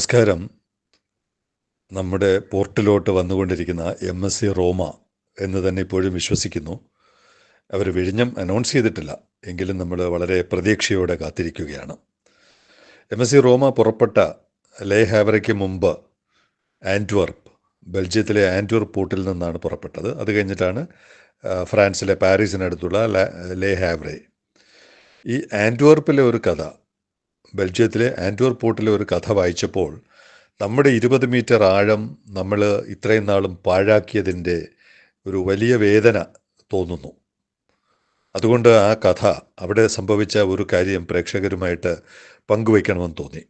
നമസ്കാരം. നമ്മുടെ പോർട്ടിലോട്ട് വന്നുകൊണ്ടിരിക്കുന്ന എം എസ് സി റോമ എന്ന് തന്നെ ഇപ്പോഴും വിശ്വസിക്കുന്നു. അവർ വിഴിഞ്ഞം അനൗൺസ് ചെയ്തിട്ടില്ല. എങ്കിലും നമ്മൾ വളരെ പ്രതീക്ഷയോടെ കാത്തിരിക്കുകയാണ്. എം എസ് സി റോമ പുറപ്പെട്ട ലേ ഹാവറയ്ക്ക് മുമ്പ് ആന്റ്വർപ്പ് ബെൽജിയത്തിലെ ആന്റ്വർപ്പ് പോർട്ടിൽ നിന്നാണ് പുറപ്പെട്ടത്. അത് കഴിഞ്ഞിട്ടാണ് ഫ്രാൻസിലെ പാരീസിനടുത്തുള്ള ല- ഹാവറെ. ഈ ആന്റ്വർപ്പിലെ ഒരു കഥ ബെൽജിയത്തിലെ ആന്റ്വർപ്പ് പോർട്ടിലെ ഒരു കഥ വായിച്ചപ്പോൾ നമ്മുടെ ഇരുപത് മീറ്റർ ആഴം നമ്മൾ ഇത്രയും നാളും പാഴാക്കിയതിന്റെ ഒരു വലിയ വേദന തോന്നുന്നു. അതുകൊണ്ട് ആ കഥ അവിടെ സംഭവിച്ച ഒരു കാര്യം പ്രേക്ഷകരുമായിട്ട് പങ്കുവയ്ക്കണമെന്ന് തോന്നി.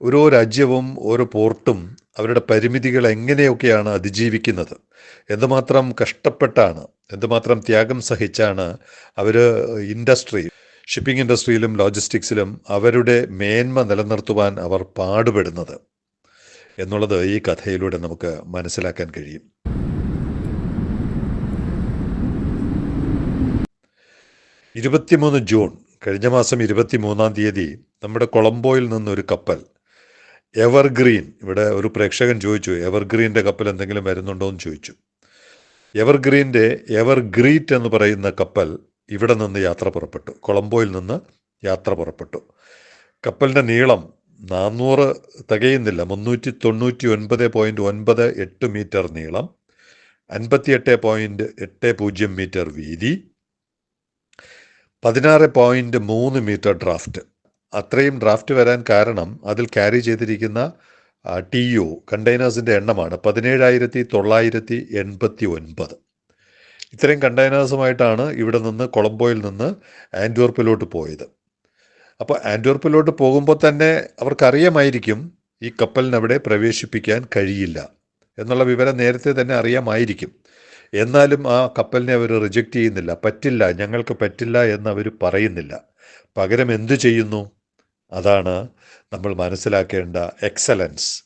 ഓരോ രാജ്യവും ഓരോ പോർട്ടും അവരുടെ പരിമിതികൾ എങ്ങനെയൊക്കെയാണ് അതിജീവിക്കുന്നത്? എന്തുമാത്രം കഷ്ടപ്പെട്ടാണ് എന്തുമാത്രം ത്യാഗം സഹിച്ചാണ് അവർ ഇൻഡസ്ട്രി ഷിപ്പിംഗ് ഇൻഡസ്ട്രിയിലും ലോജിസ്റ്റിക്സിലും അവരുടെ മേന്മ നിലനിർത്തുവാൻ അവർ പാടുപെടുന്നത് എന്നുള്ളത് ഈ കഥയിലൂടെ നമുക്ക് മനസ്സിലാക്കാൻ കഴിയും. ഇരുപത്തിമൂന്ന് ജൂൺ കഴിഞ്ഞ മാസം ഇരുപത്തിമൂന്നാം തീയതി നമ്മുടെ കൊളംബോയിൽ നിന്നൊരു കപ്പൽ എവർഗ്രീൻ ഇവിടെ ഒരു പ്രേക്ഷകൻ ചോദിച്ചു എവർഗ്രീന്റെ കപ്പൽ എന്തെങ്കിലും വരുന്നുണ്ടോ? എന്ന് ചോദിച്ചു. എവർഗ്രീന്റെ എവർഗ്രീറ്റ് എന്ന് പറയുന്ന കപ്പൽ ഇവിടെ നിന്ന് യാത്ര പുറപ്പെട്ടു. കൊളംബോയിൽ നിന്ന് യാത്ര പുറപ്പെട്ടു. കപ്പലിന്റെ നീളം നാനൂറ് തികയുന്നില്ല. മുന്നൂറ്റി തൊണ്ണൂറ്റി ഒൻപത് പോയിന്റ് ഒൻപത് എട്ട് മീറ്റർ നീളം അൻപത്തിയെട്ട് പോയിന്റ് എട്ട് പൂജ്യം മീറ്റർ വീതി പതിനാറ് പോയിന്റ് മൂന്ന് മീറ്റർ ഡ്രാഫ്റ്റ്. അത്രയും ഡ്രാഫ്റ്റ് വരാൻ കാരണം അതിൽ ക്യാരി ചെയ്തിരിക്കുന്ന ടി യു കണ്ടെയ്നേഴ്സിന്റെ എണ്ണമാണ് പതിനേഴായിരത്തി തൊള്ളായിരത്തി എൺപത്തി ഒൻപത് ഇത്രയും കണ്ടെയ്നേഴ്സുമായിട്ടാണ് ഇവിടെ നിന്ന് കൊളംബോയിൽ നിന്ന് ആൻഡ്വർപ്പിലോട്ട് പോയത്. അപ്പോൾ ആൻഡ്വർപ്പിലോട്ട് പോകുമ്പോൾ തന്നെ അവർക്കറിയാമായിരിക്കും ഈ കപ്പലിനവിടെ പ്രവേശിപ്പിക്കാൻ കഴിയില്ല എന്നുള്ള വിവരം നേരത്തെ തന്നെ അറിയാമായിരിക്കും. എന്നാലും ആ കപ്പലിനെ അവർ റിജക്റ്റ് ചെയ്യുന്നില്ല. പറ്റില്ല ഞങ്ങൾക്ക് പറ്റില്ല എന്ന് അവർ പറയുന്നില്ല. പകരം എന്തു ചെയ്യുന്നു? അതാണ് നമ്മൾ മനസ്സിലാക്കേണ്ട എക്സലൻസ്.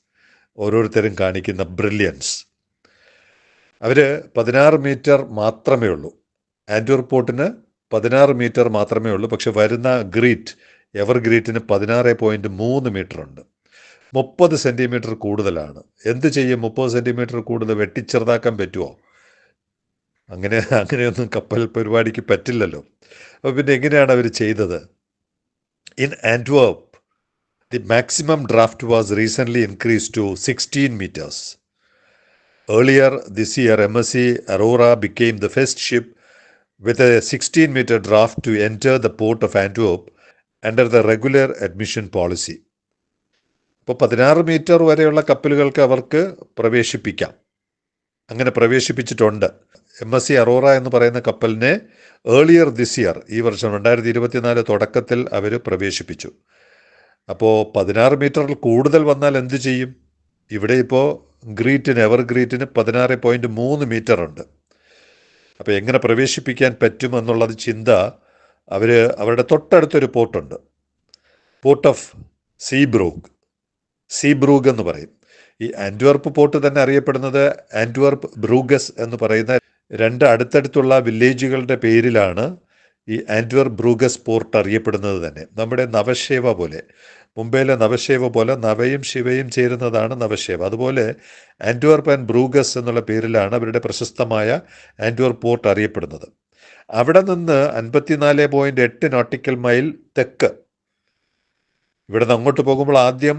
ഓരോരുത്തരും കാണിക്കുന്ന ബ്രില്യൻസ്. അവർ പതിനാറ് മീറ്റർ മാത്രമേ ഉള്ളൂ. ആൻഡ്യൂർപോർട്ടിന് പതിനാറ് മീറ്റർ മാത്രമേ ഉള്ളൂ. പക്ഷെ വരുന്ന ഗ്രീറ്റ് എവർ ഗ്രീറ്റിന് പതിനാറ് പോയിന്റ് മൂന്ന് മീറ്റർ ഉണ്ട്. മുപ്പത് സെന്റിമീറ്റർ കൂടുതലാണ്. എന്ത് ചെയ്യും? മുപ്പത് സെന്റിമീറ്റർ കൂടുതൽ വെട്ടിച്ചെറുതാക്കാൻ പറ്റുമോ അങ്ങനെ അങ്ങനെയൊന്നും കപ്പൽ പരിപാടിക്ക് പറ്റില്ലല്ലോ. അപ്പോൾ പിന്നെ എങ്ങനെയാണ് അവർ ചെയ്തത്? In Antwerp the maximum draft was recently increase to sixteen metres. Earlier this year, MSC Aurora became the first ship with a 16 meter draft to enter the port of Antwerp under the regular admission policy. ഇപ്പോൾ പതിനാറ് metre വരെയുള്ള കപ്പലുകൾക്ക് അവർക്ക് പ്രവേശിപ്പിക്കാം. അങ്ങനെ പ്രവേശിപ്പിച്ചിട്ടുണ്ട്. M S C Aurora എന്ന് പറയുന്ന കപ്പലിനെ ഏർലിയർ ദിസ് ഇയർ ഈ വർഷം രണ്ടായിരത്തി ഇരുപത്തിനാല് തുടക്കത്തിൽ അവർ പ്രവേശിപ്പിച്ചു. അപ്പോൾ പതിനാറ് മീറ്ററിൽ കൂടുതൽ വന്നാൽ എന്ത് ചെയ്യും? ഇവിടെ ഇപ്പോൾ ഗ്രീറ്റിന് എവർ ഗ്രീറ്റിന് പതിനാറ് പോയിന്റ് മൂന്ന് മീറ്റർ ഉണ്ട്. അപ്പോൾ എങ്ങനെ പ്രവേശിപ്പിക്കാൻ പറ്റുമെന്നുള്ളത് ചിന്ത അവർ അവരുടെ തൊട്ടടുത്തൊരു പോർട്ടുണ്ട് പോർട്ട് ഓഫ് സീബ്രൂഗ് സീബ്രൂഗ് എന്ന് പറയും. ഈ ആന്റ്വർപ്പ് പോർട്ട് തന്നെ അറിയപ്പെടുന്നത് ആന്റ്വർപ്പ് ബ്രൂഗസ് എന്ന് പറയുന്ന രണ്ട് അടുത്തടുത്തുള്ള വില്ലേജുകളുടെ പേരിലാണ് ഈ ആന്റ്വർപ്പ് ബ്രൂഗസ് പോർട്ട് അറിയപ്പെടുന്നത് തന്നെ. നമ്മുടെ നവശേവ പോലെ. മുംബൈയിലെ നവശേവ പോലെ നവയും ശിവയും ചേരുന്നതാണ് നവശേവ. അതുപോലെ ആന്റ്വർപ്പ് ആൻഡ് ബ്രൂഗസ് എന്നുള്ള പേരിലാണ് അവരുടെ പ്രശസ്തമായ ആന്റ്വർപ്പ് പോർട്ട് അറിയപ്പെടുന്നത്. അവിടെ നിന്ന് അൻപത്തിനാല് പോയിന്റ് എട്ട് നോട്ടിക്കൽ മൈൽ തെക്ക്. ഇവിടെ നിന്ന് അങ്ങോട്ട് പോകുമ്പോൾ ആദ്യം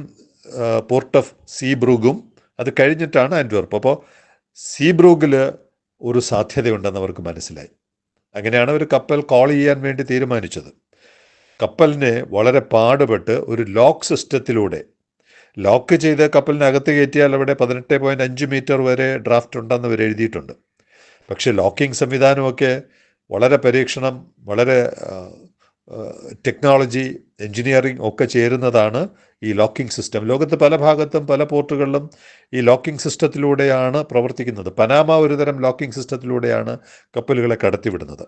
പോർട്ട് ഓഫ് സീബ്രൂഗും അത് കഴിഞ്ഞിട്ടാണ് ആന്റ്വർപ്പ് അപ്പോൾ സീബ്രൂഗിൽ ഒരു സാധ്യതയുണ്ടെന്ന് അവർക്ക് മനസ്സിലായി. അങ്ങനെയാണ് ഒരു കപ്പൽ കോൾ ചെയ്യാൻ വേണ്ടി തീരുമാനിച്ചത്. കപ്പലിനെ വളരെ പാടുപെട്ട് ഒരു ലോക്ക് സിസ്റ്റത്തിലൂടെ. ലോക്ക് ചെയ്ത് കപ്പലിനകത്ത് കയറ്റിയാൽ അവിടെ പതിനെട്ട് പോയിന്റ് അഞ്ച് മീറ്റർ വരെ ഡ്രാഫ്റ്റ് ഉണ്ടെന്ന് അവർ എഴുതിയിട്ടുണ്ട്. പക്ഷേ ലോക്കിംഗ് സംവിധാനമൊക്കെ വളരെ പരീക്ഷണം വളരെ ടെക്നോളജി എൻജിനീയറിംഗ് ഒക്കെ ചേരുന്നതാണ് ഈ ലോക്കിംഗ് സിസ്റ്റം. ലോകത്ത് പല ഭാഗത്തും പല പോർട്ടുകളിലും ഈ ലോക്കിംഗ് സിസ്റ്റത്തിലൂടെയാണ് പ്രവർത്തിക്കുന്നത്. പനാമ ഒരുതരം ലോക്കിംഗ് സിസ്റ്റത്തിലൂടെയാണ് കപ്പലുകളെ കടത്തിവിടുന്നത്.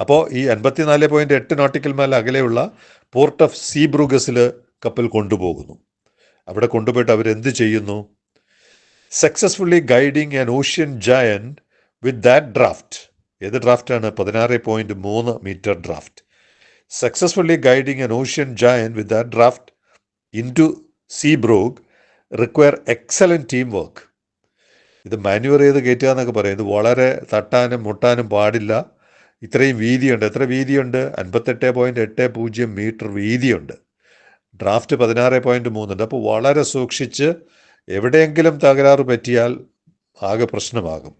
അപ്പോൾ ഈ എൺപത്തിനാല് പോയിന്റ് എട്ട് നോട്ടിക്കൽ മൈൽ അകലെയുള്ള പോർട്ട് ഓഫ് സീബ്രൂഗസിൽ കപ്പൽ കൊണ്ടുപോകുന്നു. അവിടെ കൊണ്ടുപോയിട്ട് അവരെന്ത് ചെയ്യുന്നു? Successfully guiding an ocean giant with that draft ഏത് ഡ്രാഫ്റ്റാണ് പതിനാറ് പോയിന്റ് മൂന്ന് metre draft successfully guiding an ocean giant with that draft into Zeebrugge require excellent team work ഇത് മാനുവർ ചെയ്ത് കയറ്റുക എന്നൊക്കെ പറയും. ഇത് വളരെ തട്ടാനും മുട്ടാനും പാടില്ല. ഇത്രയും വീതിയുണ്ട്. എത്ര വീതിയുണ്ട്? അൻപത്തെട്ട് പോയിന്റ് എട്ട് പൂജ്യം മീറ്റർ വീതിയുണ്ട്. ഡ്രാഫ്റ്റ് പതിനാറ് പോയിന്റ് മൂന്നുണ്ട്. അപ്പോൾ വളരെ സൂക്ഷിച്ച് എവിടെയെങ്കിലും തകരാറ് പറ്റിയാൽ ആകെ പ്രശ്നമാകും.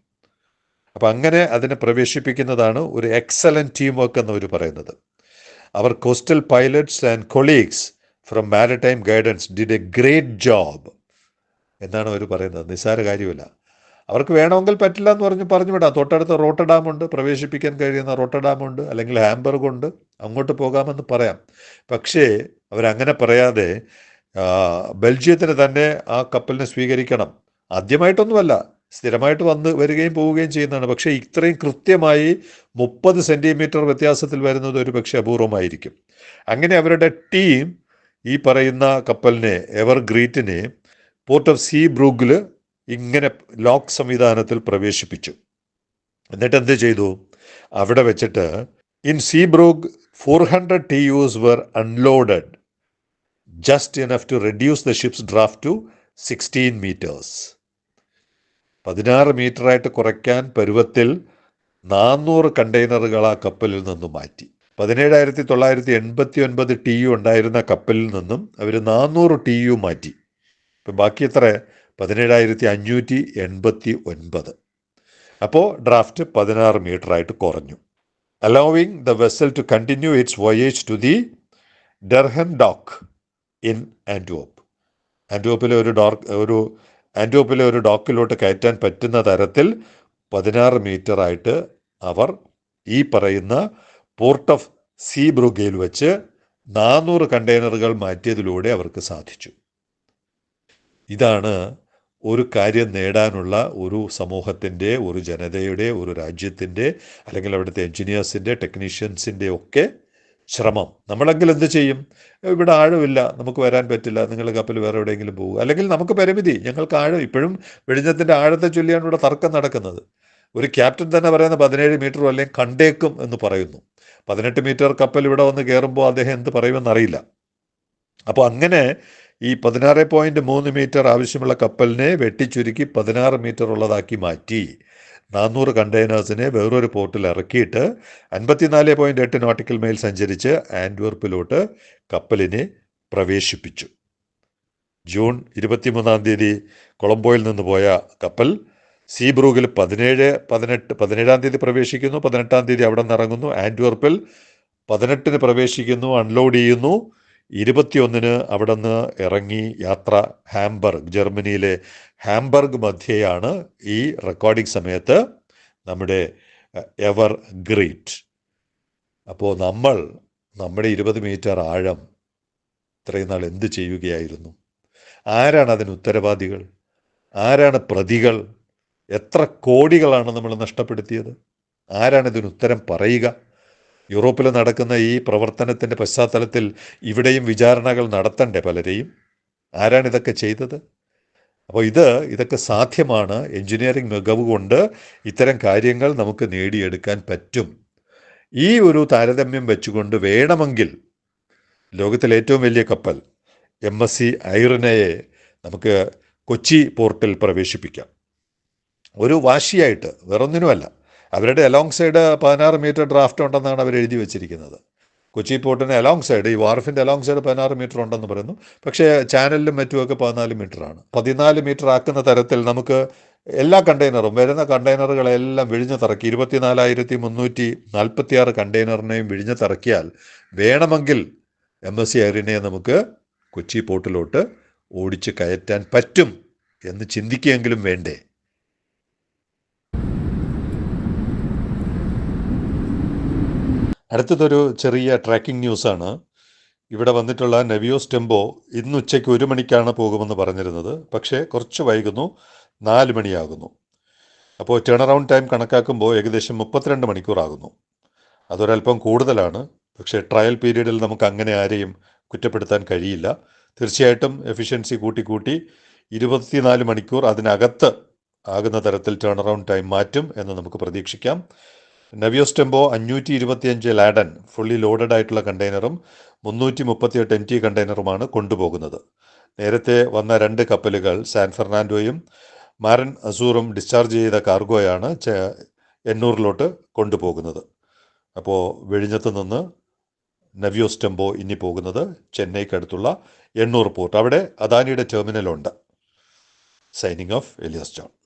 അപ്പം അങ്ങനെ അതിനെ പ്രവേശിപ്പിക്കുന്നതാണ് ഒരു എക്സലന്റ് ടീം വർക്ക് എന്നവർ പറയുന്നത്. അവർ coastal pilots and colleagues from maritime guidance did a great job എന്നാണ് അവർ പറയുന്നത്. നിസ്സാര കാര്യമില്ല. അവർക്ക് വേണമെങ്കിൽ പറ്റില്ല എന്ന് പറഞ്ഞ് പറഞ്ഞു വിടാം. തൊട്ടടുത്ത് റോട്ടഡാം ഉണ്ട് പ്രവേശിപ്പിക്കാൻ കഴിയുന്ന റോട്ടഡാം ഉണ്ട് അല്ലെങ്കിൽ ഹാംബർഗ് ഉണ്ട്. അങ്ങോട്ട് പോകാമെന്ന് പറയാം. പക്ഷേ അവരങ്ങനെ പറയാതെ ബെൽജിയത്തിന് തന്നെ ആ കപ്പലിനെ സ്വീകരിക്കണം. ആദ്യമായിട്ടൊന്നുമല്ല സ്ഥിരമായിട്ട് വന്ന് വരികയും പോവുകയും ചെയ്യുന്നതാണ്. പക്ഷേ ഇത്രയും കൃത്യമായി മുപ്പത് സെന്റിമീറ്റർ വ്യത്യാസത്തിൽ വരുന്നത് ഒരു പക്ഷേ അപൂർവമായിരിക്കും. അങ്ങനെ അവരുടെ ടീം ഈ പറയുന്ന കപ്പലിനെ എവർ ഗ്രീറ്റിനെ പോർട്ട് ഓഫ് സീ ബ്രൂഗിൽ ഇങ്ങനെ ലോക്ക് സംവിധാനത്തിൽ പ്രവേശിപ്പിച്ചു. എന്നിട്ട് എന്ത് ചെയ്തു? അവിടെ വെച്ചിട്ട് in Zeebrugge four hundred TEUs were unloaded just enough to reduce the ship's draft to sixteen metres പതിനാറ് മീറ്ററായിട്ട് കുറയ്ക്കാൻ പരുവത്തിൽ നാനൂറ് കണ്ടെയ്നറുകൾ ആ കപ്പലിൽ നിന്നും മാറ്റി. പതിനേഴായിരത്തി തൊള്ളായിരത്തി എൺപത്തി ഒൻപത് ടി യു ഉണ്ടായിരുന്ന കപ്പലിൽ നിന്നും അവർ നാനൂറ് ടി യു മാറ്റി. ഇപ്പം ബാക്കി എത്ര? പതിനേഴായിരത്തി അഞ്ഞൂറ്റി എൺപത്തി ഒൻപത് അപ്പോൾ ഡ്രാഫ്റ്റ് പതിനാറ് മീറ്ററായിട്ട് കുറഞ്ഞു. Allowing the vessel to continue its voyage to the Deurganck dock in Antwerp ആൻഡോപ്പിലെ ഒരു ഡോക്ക് ഒരു ആൻഡോപ്പിലെ ഒരു ഡോക്കിലോട്ട് കയറ്റാൻ പറ്റുന്ന തരത്തിൽ പതിനാറ് മീറ്ററായിട്ട് അവർ ഈ പറയുന്ന പോർട്ട് ഓഫ് സീ ബ്രുഗയിൽ വെച്ച് നാനൂറ് കണ്ടെയ്നറുകൾ മാറ്റിയതിലൂടെ അവർക്ക് സാധിച്ചു. ഇതാണ് ഒരു കാര്യം നേടാനുള്ള ഒരു സമൂഹത്തിന്റെ ഒരു ജനതയുടെ ഒരു രാജ്യത്തിന്റെ അല്ലെങ്കിൽ അവിടുത്തെ എൻജിനീയേഴ്സിന്റെ ടെക്നീഷ്യൻസിന്റെ ഒക്കെ ശ്രമം. നമ്മളെങ്കിൽ എന്ത് ചെയ്യും? ഇവിടെ ആഴമില്ല നമുക്ക് വരാൻ പറ്റില്ല നിങ്ങൾ കപ്പൽ വേറെ എവിടെയെങ്കിലും പോകുക അല്ലെങ്കിൽ നമുക്ക് പരിമിതി ഞങ്ങൾക്ക് ആഴം ഇപ്പോഴും വെടിഞ്ഞത്തിന്റെ ആഴത്തെ ചൊല്ലിയാണ് ഇവിടെ തർക്കം നടക്കുന്നത്. ഒരു ക്യാപ്റ്റൻ തന്നെ പറയുന്ന പതിനേഴ് മീറ്റർ അല്ലെങ്കിൽ കണ്ടേക്കും എന്ന് പറയുന്നു. പതിനെട്ട് മീറ്റർ കപ്പൽ ഇവിടെ വന്ന് കയറുമ്പോൾ അദ്ദേഹം എന്ത് പറയുമെന്ന് അറിയില്ല. അപ്പോൾ അങ്ങനെ ഈ പതിനാറ് പോയിന്റ് മൂന്ന് മീറ്റർ ആവശ്യമുള്ള കപ്പലിനെ വെട്ടിച്ചുരുക്കി പതിനാറ് മീറ്റർ ഉള്ളതാക്കി മാറ്റി. നാനൂറ് കണ്ടെയ്നേഴ്സിനെ വേറൊരു പോർട്ടിൽ ഇറക്കിയിട്ട് അൻപത്തിനാല് പോയിന്റ് എട്ട് നോട്ടിക്കൽ മൈൽ സഞ്ചരിച്ച് ആൻഡ്വർപ്പിലോട്ട് കപ്പലിനെ പ്രവേശിപ്പിച്ചു. ജൂൺ ഇരുപത്തിമൂന്നാം തീയതി കൊളംബോയിൽ നിന്ന് പോയ കപ്പൽ സീബ്രൂഗിൽ പതിനേഴ് പതിനെട്ട് പതിനേഴാം തീയതി പ്രവേശിക്കുന്നു പതിനെട്ടാം തീയതി അവിടെ നിന്ന് ഇറങ്ങുന്നു ആൻഡ്വർപ്പിൽ പതിനെട്ടിന് പ്രവേശിക്കുന്നു അൺലോഡ് ചെയ്യുന്നു ഇരുപത്തിയൊന്നിന് അവിടെ നിന്ന് ഇറങ്ങി യാത്ര ഹാംബർഗ് ജർമ്മനിയിലെ ഹാംബർഗ് മധ്യയാണ് ഈ റെക്കോർഡിംഗ് സമയത്ത് നമ്മുടെ എവർ ഗ്രീറ്റ് അപ്പോൾ നമ്മൾ നമ്മുടെ ഇരുപത് മീറ്റർ ആഴം ഇത്രയും നാൾ എന്ത് ചെയ്യുകയായിരുന്നു? ആരാണ് അതിന് ഉത്തരവാദികൾ? ആരാണ് പ്രതികൾ? എത്ര കോടികളാണ് നമ്മൾ നഷ്ടപ്പെടുത്തിയത്? ആരാണ് ഇതിന് ഉത്തരം പറയുക? യൂറോപ്പിൽ നടക്കുന്ന ഈ പ്രവർത്തനത്തിന്റെ പശ്ചാത്തലത്തിൽ ഇവിടെയും വിചാരണകൾ നടത്തണ്ടേ പലരെയും? ആരാണ് ഇതൊക്കെ ചെയ്തത്? അപ്പോൾ ഇത് ഇതൊക്കെ സാധ്യമാണ് എഞ്ചിനീയറിംഗ് മികവ് കൊണ്ട് ഇത്തരം കാര്യങ്ങൾ നമുക്ക് നേടിയെടുക്കാൻ പറ്റും. ഈ ഒരു താരതമ്യം വെച്ചുകൊണ്ട് വേണമെങ്കിൽ ലോകത്തിലെ ഏറ്റവും വലിയ കപ്പൽ എം എസ് സി ഐറിനയെ നമുക്ക് കൊച്ചി പോർട്ടിൽ പ്രവേശിപ്പിക്കാം. ഒരു വാശിയായിട്ട് വേറൊന്നിനുമല്ല. അവരുടെ അലോങ് സൈഡ് പതിനാറ് മീറ്റർ ഡ്രാഫ്റ്റ് ഉണ്ടെന്നാണ് അവർ എഴുതി വെച്ചിരിക്കുന്നത്. കൊച്ചി പോർട്ടിന് അലോങ് സൈഡ് ഈ വാർഫിന്റെ അലോങ് സൈഡ് പതിനാറ് മീറ്റർ ഉണ്ടെന്ന് പറയുന്നു. പക്ഷേ ചാനലിലും മറ്റുമൊക്കെ പതിനാല് മീറ്ററാണ്. പതിനാല് മീറ്റർ ആക്കുന്ന തരത്തിൽ നമുക്ക് എല്ലാ കണ്ടെയ്നറും വരുന്ന കണ്ടെയ്നറുകളെല്ലാം വിഴിഞ്ഞ് തറക്കി ഇരുപത്തിനാലായിരത്തി മുന്നൂറ്റി നാൽപ്പത്തി ആറ് കണ്ടെയ്നറിനെയും വിഴിഞ്ഞ് തറക്കിയാൽ വേണമെങ്കിൽ എം എസ് സി അരിനെ നമുക്ക് കൊച്ചി പോർട്ടിലോട്ട് ഓടിച്ച് കയറ്റാൻ പറ്റും എന്ന് ചിന്തിക്കുകയെങ്കിലും വേണ്ടേ? അടുത്തതൊരു ചെറിയ ട്രാക്കിംഗ് ന്യൂസാണ് ഇവിടെ വന്നിട്ടുള്ള നെവിയോസ് ടെമ്പോ ഇന്ന് ഉച്ചയ്ക്ക് ഒരു മണിക്കാണ് പോകുമെന്ന് പറഞ്ഞിരുന്നത്. പക്ഷേ കുറച്ച് വൈകുന്നു നാല് മണിയാകുന്നു. അപ്പോൾ ടേൺ അറൗണ്ട് ടൈം കണക്കാക്കുമ്പോൾ ഏകദേശം മുപ്പത്തിരണ്ട് മണിക്കൂറാകുന്നു. അതൊരല്പം കൂടുതലാണ്. പക്ഷേ ട്രയൽ പീരീഡിൽ നമുക്ക് അങ്ങനെ ആരെയും കുറ്റപ്പെടുത്താൻ കഴിയില്ല. തീർച്ചയായിട്ടും എഫിഷ്യൻസി കൂട്ടി കൂട്ടി ഇരുപത്തിനാല് മണിക്കൂർ അതിനകത്ത് ആകുന്ന തരത്തിൽ ടേൺ അറൗണ്ട് ടൈം മാറ്റും എന്ന് നമുക്ക് പ്രതീക്ഷിക്കാം. നവിയോസ് ടെമ്പോ അഞ്ഞൂറ്റി ഇരുപത്തിയഞ്ച് ലാഡൻ ഫുള്ളി ലോഡഡ് ആയിട്ടുള്ള കണ്ടെയ്നറും മുന്നൂറ്റി മുപ്പത്തിയെട്ട് എം ടി കണ്ടെയ്നറുമാണ് കൊണ്ടുപോകുന്നത്. നേരത്തെ വന്ന രണ്ട് കപ്പലുകൾ സാൻ ഫെർണാൻഡോയും മാരൻ അസൂറും ഡിസ്ചാർജ് ചെയ്ത കാർഗോയാണ് എണ്ണൂറിലോട്ട് കൊണ്ടുപോകുന്നത്. അപ്പോൾ വെഴിഞ്ഞത്ത് നിന്ന് നവിയോസ് ടെമ്പോ ഇനി പോകുന്നത് ചെന്നൈക്കടുത്തുള്ള എണ്ണൂർ പോർട്ട് അവിടെ അദാനിയുടെ ടെർമിനലുണ്ട് സൈനിങ് ഓഫ് എലിയസ് ജോൺ